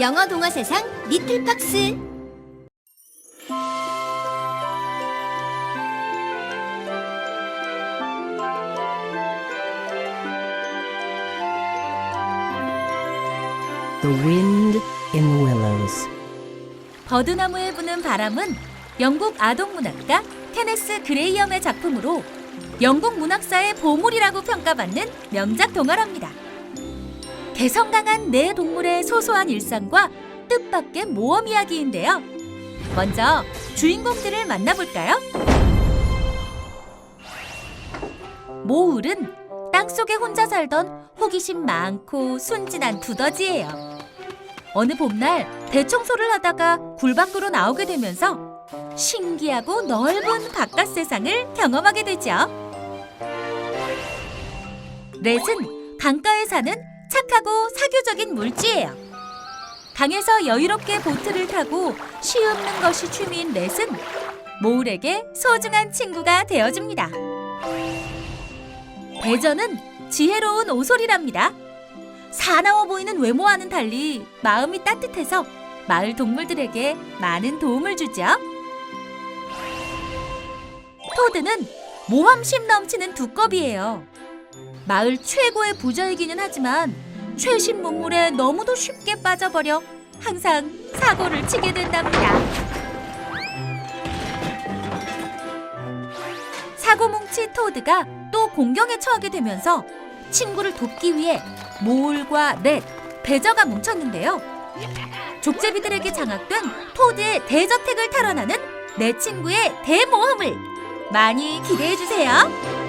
영어 동화 세상 리틀 박스 The Wind in the Willows. 버드나무에 부는 바람은 영국 아동문학가 테네스 그레이엄의 작품으로 영국 문학사의 보물이라고 평가받는 명작 동화랍니다. 개성 강한 네 동물의 소소한 일상과 뜻밖의 모험 이야기인데요. 먼저 주인공들을 만나볼까요? 모울은 땅속에 혼자 살던 호기심 많고 순진한 두더지예요. 어느 봄날 대청소를 하다가 굴 밖으로 나오게 되면서 신기하고 넓은 바깥 세상을 경험하게 되죠. 렛은 강가에 사는 착하고 사교적인 물쥐예요. 강에서 여유롭게 보트를 타고 쉬엄는 것이 취미인 렛은 모울에게 소중한 친구가 되어줍니다. 배전은 지혜로운 오솔이랍니다. 사나워 보이는 외모와는 달리 마음이 따뜻해서 마을 동물들에게 많은 도움을 주죠. 토드는 모험심 넘치는 두꺼비예요. 마을 최고의 부자이기는 하지만 최신 문물에 너무도 쉽게 빠져버려 항상 사고를 치게 된답니다. 사고뭉치 토드가 또 공경에 처하게 되면서 친구를 돕기 위해 모울과 렛, 배저가 뭉쳤는데요. 족제비들에게 장악된 토드의 대저택을 탈환하는 내 친구의 대모험을 많이 기대해 주세요.